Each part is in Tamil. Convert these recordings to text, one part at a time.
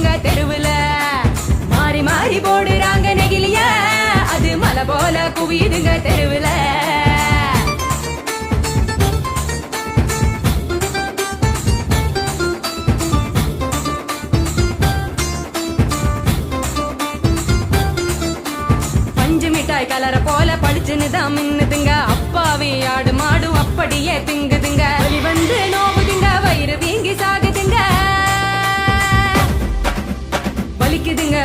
குவியுதுங்க தெருவுல. மாறி மாறி போடுறாங்க நெகிலிய அது மலை போல குவியுதுங்க தெருவுல. பஞ்சு மிட்டாய் கலர போல படிச்சுன்னு தான் மின்னுதுங்க. அப்பாவி ஆடு மாடு அப்படியே திங்க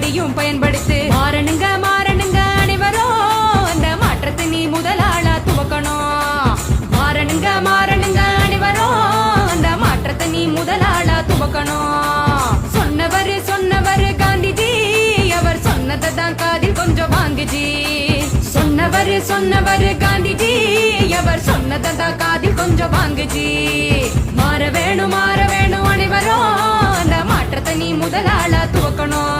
பண்ணி மறுபடியும் பயன்படுத்து. மாறணுங்க மாறணுங்க அனைவரும். அந்த மாற்றத்தை நீ முதலாளா துவக்கணும். மாறணுங்க மாறணுங்க அனைவரும். அந்த மாற்றத்தை நீ முதலாளா துவக்கணும். சொன்னவர் சொன்னவர் காந்திஜி. அவர் சொன்னதை தான் காதில் கொஞ்சம் வாங்குஜி. சொன்னவர் சொன்னவர் காந்திஜி. அவர் சொன்னதை தான் காதில் கொஞ்சம் வாங்குஜி. மாற வேணும் மாற வேணும் அனைவரும். அந்த மாற்றத்தை நீ முதலாளா துவக்கணும்.